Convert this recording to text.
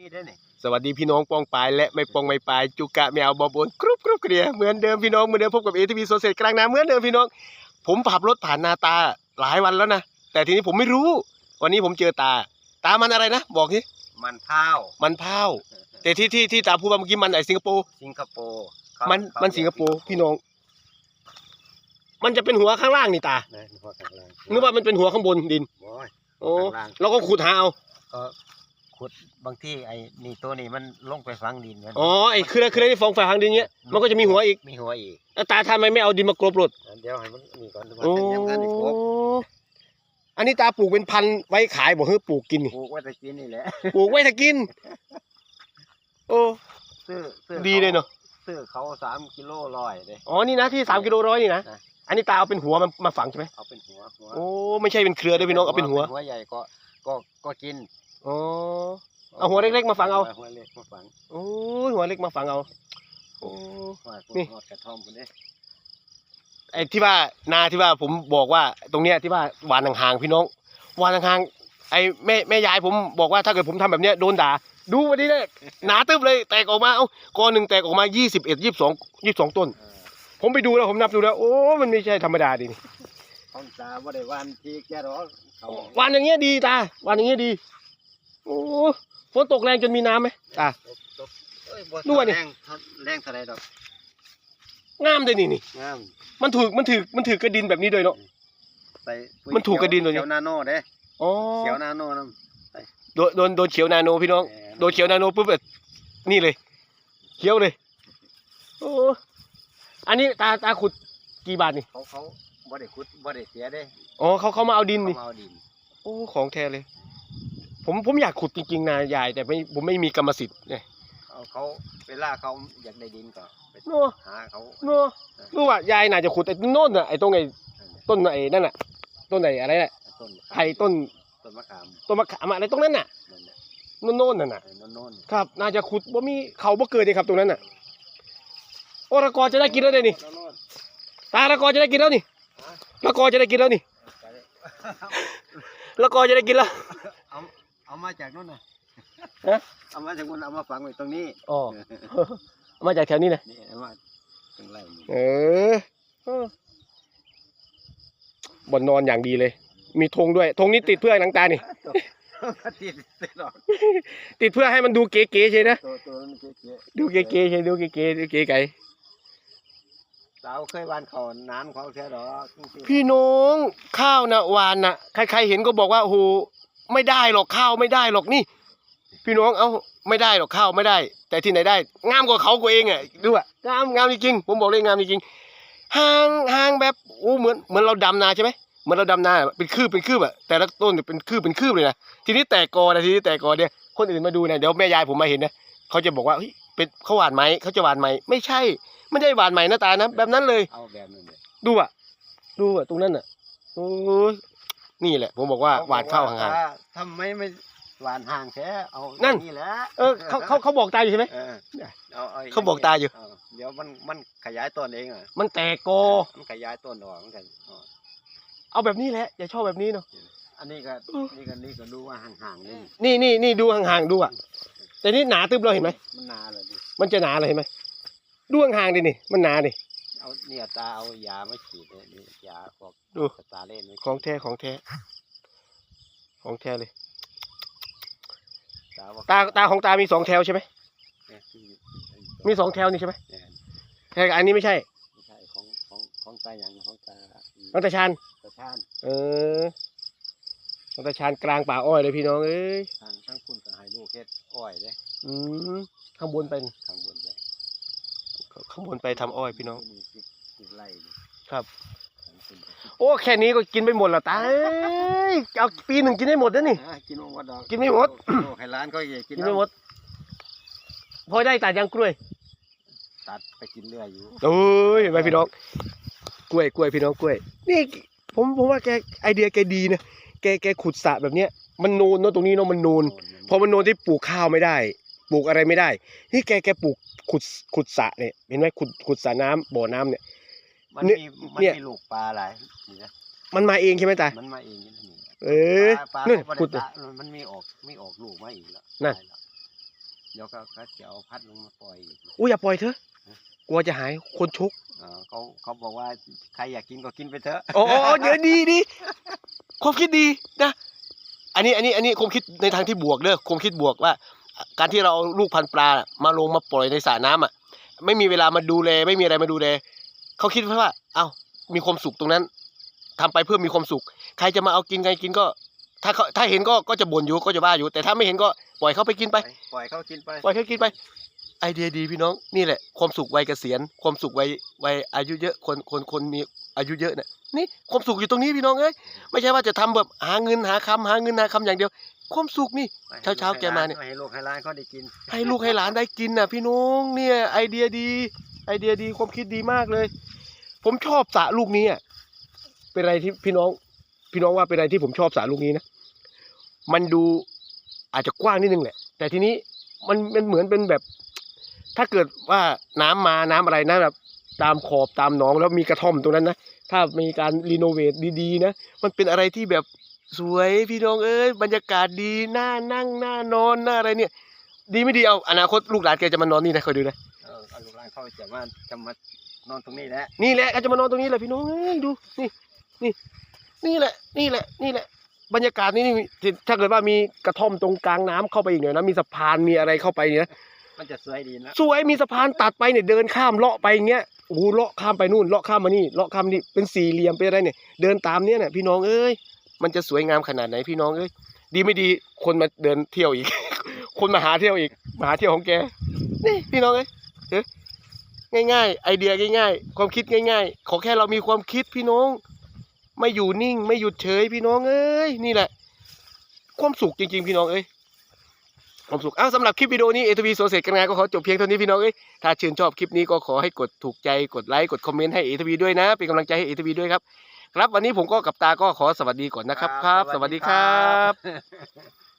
นี่ได้นี่สวัสดีพี่น้องปองปายและไม่ปองไม่ปายจุกะแมวบอบนกรุบกรุบเกลียเหมือนเดิมพี่น้องเหมือนเดิมพบกับเอทีวีโซเซตกลางน้ำเหมือนเดิมพี่น้อง ผมขับรถผ่านนาตาหลายวันแล้วนะแต่ทีนี้ผมไม่รู้ วันนี้ผมเจอตา ตามันอะไรนะ บอกสิมันพร้าวมันพร้าวแต่ที่ที่ที่ตาพูดมาเมื่อกี้มันไหนสิงคโปร์สิงคโปร์เขามันเขามันสิงคโปร์พี่น้อง มันจะเป็นหัวข้างล่างนี่ตานะหัวข้างล่างนึกว่ามันเป็นหัวข้างบนดิน โอ้ยโอ้ข้างล่างแล้วก็ขุดหาเอาก็ ขุดบางที่ไอ้นี่ตัวนี้มันลงไปฝังดินกันอ๋อไอ้คือคือไอ้ฟองฝาหางดินเงี้ยมันก็จะมีหัวอีกมีหัวอีกแล้วตาทำไมไม่เอาดินมากรบรถเดี๋ยวให้มันนี่ก่อนมันโอ้ยังกันอีกครบอันนี้ตาปลูกเป็นพันธุ์ไว้ขายบอกเฮ้ยปลูกกินนี่ปลูกไว้แต่กินนี่แหละปลูกไว้ถ้ากิน โอ้ซื้อซื้อดีเลยเนาะซื้อเขาสามกิโลร้อยเลย อ๋อนี่นะที่สามกิโลร้อยนี่นะนะ อันนี้ตาเอาเป็นหัวมันมาฝังใช่ไหมเอาเป็นหัวหัวโอ้ไม่ใช่เป็นเครือด้วยพี่น้องเอาเป็นหัว หัวใหญ่ก็ก็ก็กิน อ๋อเอาหัวเล็กๆมาฝังเอาหัวเล็กมาฝังโอ้ยหัวเล็กมาฝังเอาโอ้ว่านี่หัวกระท่อมคนนี้ไอ้ที่ว่านาที่ว่าผมบอกว่า ตรงเนี้ยที่ว่าหวานห่างๆพี่น้องหวานห่างๆไอ้แม่แม่ยายผมบอกว่าถ้าเกิดผมทำแบบเนี้ยโดนด่าดูวันนี้เนี่ยหนาตึบเลยแตกออกมาเอ้ากอหนึ่งแตกออกมายี่สิบเอ็ดยี่สิบสองยี่สิบสองต้นเออผมไปดูแล้วผมนับดูแล้ว โอ้ มันไม่ใช่ธรรมดาดินี่ของตาบ่ได้หวานทีแกหรอกเขาหวานอย่างเงี้ยดีตาหวานอย่างเงี้ยดี โอ้ฝนตกแรงจนมีน้ำไหมตา ตกเอ้ยบ่นู่นนี่ แรงเท่าแรงเท่าไรดอกงามเลยนี่นี่ งามมันถูกมันถือมันถือกระดินแบบนี้ด้วยเนาะ ใส่ปุ๋ยมันถูกกระดินตัวนี้ เขียวนาโน่เด้อ๋อเขียวนาโน่นํโดนโดนโดนเขียวนาโนพี่น้อง โดนเขียวนาโนปุ๊บแบบนี่เลยเขียวเลย โอ้ อันนี้ตาตาขุดกี่บาทนี่ เขาเขาบ่ได้ขุดบ่ได้เสียเด้อ๋อเขาเขามาเอาดินเขานี่ มาเอาดินโอ้ของแท้เลย ผมผมอยากขุดจริงๆนะยายแต่ไม่ผมไม่มีกรรมสิทธิ์เนี่ยเอาเขาเวลาเขาอยากได้ดินก็ไปนัวหาเขานัวรู้ว่ายายน่าจะขุดไอ้โน่นน่ะไอ้ตรงไอ้ต้นไอ้นั่นน่ะ ต้นไอ้อะไรน่ะต้นไผ่ต้นต้นมะขามต้นมะขามอะไรตรงนั้นน่ะนั่นน่ะโน่นๆน่ะน่ะไอ้โน่นครับ น่าจะขุดว่ามีเขาบ่เกิดเลยครับตรงนั้นน่ะโอ้ละกอจะได้กินแล้วเลยนี่ๆโน่นตาละกอจะได้กินแล้วนี่ฮะละกอจะได้กินแล้วนี่ๆไปเลยละกอจะได้กินแล้ว เอาเอามาจากโน่นน่ะฮะ เอามาจากนู้นเอามาฝังไว้ตรงนี้อ๋อเอามาจากแถวนี้นะนี่เอามาถึงไรนี่เออเออบ่นนอนอย่างดีเลย มีธงด้วยธงนี้ติดเพื่อหนังตานี่มาติดติดหรอกติดเพื่อให้มันดูเก๋ๆใช่นะตัวตัวมันเก๋ดูเก๋ๆใช่ดูเก๋ๆดูเก๋ไก่ๆเราเคยหวานเขาน้ำเขาแค่หรอกพี่น้องข้าวนะหวานนะใครๆเห็นก็บอกว่าโอ้โห ไม่ได้หรอกข้าวไม่ได้หรอกนี่ พี่น้องเอ้าไม่ได้หรอกข้าวไม่ได้ แต่ที่ไหนได้ งามกว่าเขากว่าเองอะดูอะงามงามจริงๆผมบอกเลยงามจริงๆห่างห่างแบบโอ้เหมือนเหมือนเราดำนาใช่ไหมเหมือนเราดำนาเป็นคืบเป็นคืบอะแต่ละต้นเนี่ยเป็นคืบเป็นคืบเลยนะทีนี้แตกกอนะทีนี้แตกกอเนี่ยคนอื่นมาดูนะเดี๋ยวแม่ยายผมมาเห็นนะเขาจะบอกว่าเฮ้ยเป็นเขาหวานไหมเขาจะหวานไหมไม่ใช่ไม่ได้หวานไหมหน้าตานะแบบนั้นเลยเอาแบบนั้นเลยดูอะดูอะตรงนั้นอะโอ้ย นี่แหละ ผมบอกว่าหวานข้าวห่างๆทำไมไม่หวานห่างแท้เอานั่นนี่แหละๆเออเขาเขาเขาบอกตาอยู่ใช่ไหมเออเอาเอาเขาบอกตาอยู่เเดี๋ยวมันมันขยายต้นเองอะมันแตกกอมันขยายต้นออกเหมือนกันอ๋อเอาแบบนี้แหละอย่าชอบแบบนี้เนาะอันนี้ก็อืมนี่ก็นี่ก็ดูว่าห่างๆนี่นี่นี่นี่ดูห่างๆดูอะแต่นี่หนาตึบเราเห็นไหมมันนาเลยดิมันจะหนาเลยเห็นไหมดูห่างๆดินี่ มันหนาดิ เอาเนี่ยตาเอายามาฉีดเนี่ยนี่ยาพวกดูสตาร์เล่นไว้ของแท้ของแท้ของแท้เลย ตาว่าตาตาของตามีสองแถวใช่ไหมเนี่ยที่มีสองแถวนี่ใช่ไหมเนี่ยแต่อันนี้ไม่ใช่ไม่ใช่ของของของตาอย่างของตาอืมของตาชานตาชานเออของตาชานกลางป่าอ้อยเลยพี่น้องเอ้ยทางทั้งคุณก็ให้ลูกเฮ็ดอ้อยเลยอืมข้างบนเป็นข้างบนเลย ข้างบนไปทำอ้อยพี่น้องมีสิบสิบไร่นี่ครับทางคุณก็สิบโอ้แค่นี้ก็กินไปหมดและตาเอ้ยเอาปีหนึ่งกินได้หมดแล้วนี่ อะกินหมดดอกกินไม่หมด โอ้ให้ร้านก็อย่ากินกินไม่หมด พอได้ตัดยางกล้วยตัดไปกินเรื่อยอยู่โอ้ยเห็นไหมพี่น้อง กล้วยกล้วยพี่น้องกล้วย นี่ผมผมว่าแกไอเดียแกดีนะ แกแกขุดสระแบบเนี้ย มันโนนเนอะตรงนี้เนาะมันโนนพอมันโนนที่ปลูกข้าวไม่ได้ ปลูกอะไรไม่ได้นี่แกแกปลูกขุดขุดสระเนี่ยเห็นไหมขุดขุดสระน้ำบ่อน้ำเนี่ย มันเนี่ยมีมันเนี่ย มีลูกปลาหลายนี่นะมันมาเองใช่ไหมตามันมาเองนี่นะนี่เออ ปลาปลานั่นเขาบ่ขุดได้ตะมันมีออกมีออกลูกมาอีกแล้วนั่นตายแล้วเดี๋ยวก็ก็จะเอาพัดลงมาปล่อยอีก อุ้ยอย่าปล่อยเถอะกลัวจะหายคนชกเออเขาเขาบอกว่าใครอยากกินก็กินไปเถอะโอ้โอ้เดี๋ยวดีดีความคิดดีนะ อันนี้อันนี้อันนี้ความคิดในทางที่บวกเด้อความคิดบวกว่า การที่เราเอาลูกพันธุ์ปลาน่ะมาลงมาปล่อยในสระน้ำอะ ไม่มีเวลามาดูแล ไม่มีอะไรมาดูแลเขาคิดว่า เอ้ามีความสุขตรงนั้นทำไปเพื่อมีความสุข ใครจะมาเอากินไงกินก็ ถ้าเขาถ้าเห็นก็ก็จะบ่นอยู่ก็จะว่าอยู่ แต่ถ้าไม่เห็นก็ปล่อยเขาไปกินไป ปล่อยเขากินไปปล่อยเขากินไป ไอเดียดีพี่น้องนี่แหละ ความสุขวัยเกษียณ ความสุขวัยวัยอายุเยอะคนคนคนมีอายุเยอะเนี่ยนี่ความสุขอยู่ตรงนี้พี่น้องเอ้ยไม่ใช่ว่าจะทำแบบหาเงินหาคำหาเงินหาคำอย่างเดียว ความสุขนี่ เช้าเช้าแกมาเนี่ย ให้ลูกให้หลานเขาได้กิน ให้ลูกให้หลานได้กินน่ะ พี่น้องเนี่ยไอเดียดี ไอเดียดีความคิดดีมากเลย ผมชอบสระลูกนี้อะเป็นอะไรที่พี่น้อง พี่น้องว่าเป็นอะไรที่ผมชอบสระลูกนี้นะมันดูอาจจะกว้างนิดนึงแหละ แต่ทีนี้มันมันเหมือนเป็นแบบ ถ้าเกิดว่าน้ำมาน้ำอะไรนะแบบตามขอบตามหนองแล้วมีกระท่อมตรงนั้นนะถ้ามีการรีโนเวทดีๆนะมันเป็นอะไรที่แบบ สวยพี่น้องเอ้ยบรรยากาศดีน่านั่งน่านอนน่าอะไรเนี่ย ดีไม่ดีเอาอนาคตลูกหลานแกจะมานอนนี่นะคอยดูนะเออเอาลูกหลานเขาจะมาจะมานอนตรงนี้แหละนี่แหละก็จะมานอนตรงนี้แหละพี่น้องเอ้ยดูนี่นี่นี่แหละ นี่แหละ นี่แหละ บรรยากาศนี่นี่ถ้าเกิดว่ามีกระท่อมตรงกลางน้ำเข้าไปอีกหน่อยนะมีสะพานมีอะไรเข้าไปเนี่ยมันจะสวยดีนะสวยมีสะพานตัดไปเนี่ยเดินข้ามเลาะไปอย่างเงี้ยโอ้โหเลาะข้ามไปนู่นเลาะข้ามมานี่เลาะข้ามนี่เป็นสี่เหลี่ยมเป็นอะไรเนี่ย เดินตามเนี้ยน่ะพี่น้องเอ้ย มันจะสวยงามขนาดไหนพี่น้องเอ้ยดีไม่ดีคนมาเดินเที่ยวอีก คนมาหาเที่ยวอีกมาหาเที่ยวของแกนี่พี่น้องเอ้ยเอ้ยง่ายๆ ไอเดียง่ายๆ ความคิดง่าย ๆ ขอแค่เรามีความคิดพี่น้อง ไม่อยู่นิ่งไม่หยุดเฉยพี่น้องเอ้ยนี่แหละ ความสุขจริง ๆ พี่น้องเอ้ยความสุขอ้าวสำหรับคลิปวิดีโอนี้เอทวีโซเสร็จกันงานก็ขอจบเพียงเท่านี้พี่น้องเอ้ยถ้าชื่นชอบคลิปนี้ก็ขอให้กดถูกใจกดไลค์กดคอมเมนต์ให้เอทวีด้วยนะเป็นกำลังใจให้เอทวีด้วยครับ ครับวันนี้ผมก็กับตาก็ขอสวัสดีก่อนนะครับครับ สวัสดีครับบ